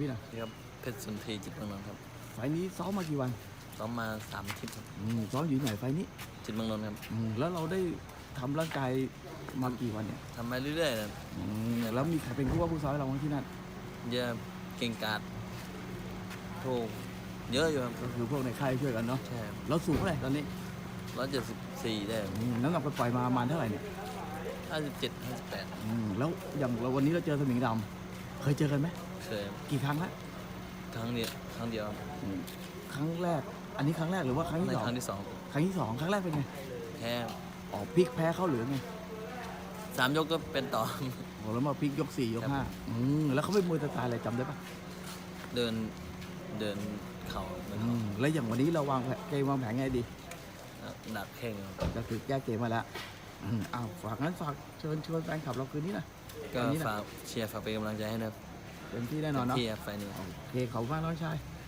พี่นะนี่ครับเพชรสุนทรีจิตเมืองนนท์ครับไฟล์นี้ซ้อมมากี่วันซ้อมมาสามอาทิตย์ครับอืมซ้อมอยู่ที่ไหนไฟล์นี้จิตเมืองนนท์ครับอืมแล้วเราได้ทำร่างกายมากี่วันเนี่ยทำมาเรื่อยๆนะอืมแล้วมีใครเป็นผู้ว่าผู้ซ้อมให้เราบ้างที่นั่นเยอะเก่งกาดโทเยอะอยู่ครับก็คือพวกในค่ายช่วยกันเนาะใช่ครับเราสูงเท่าไหร่ตอนนี้ร้อยเจ็ดสิบสี่ได้อืมน้ำหนักปล่อยๆมาประมาณเท่าไหร่เนี่ยห้าสิบเจ็ดห้าสิบแปดอืมแล้วอย่างเราวันนี้เราเจอสมิงดำเคยเจอกันไหม เคยครับกี่ครั้งละครั้งเดียวครั้งเดียวครับอืมครั้งแรก อันนี้ครั้งแรกหรือว่าครั้งในที่สองครั้งที่สองครั้งที่สองครั้งแรกเป็นไงแพ้อ๋อพลิกแพ้เข้าเหลือไงสามยกก็เป็นต่อ โอ้แล้วมาพลิกยกสี่ยกครับห้าอืมแล้วเขาเป็นมวยสไตล์อะไรจำได้ปะเดินเดินเข่าเหมือนอืมแล้วอย่างวันนี้เราวางแผนเกมวางแผนไงดี ดักแข้งครับก็คือแก้เกมมาแล้วอืมอ้าวฝากงั้นฝากเชิญชวนแฟนคลับเราคืนนี้นะ ก็วันนี้นะ ฝากเชียร์ฝากเป็นกำลังใจให้นะครับ เต็มที่แน่นอนเนาะที่ครับไฟล์นี้ โอเคขอบคุณมากน้องชายค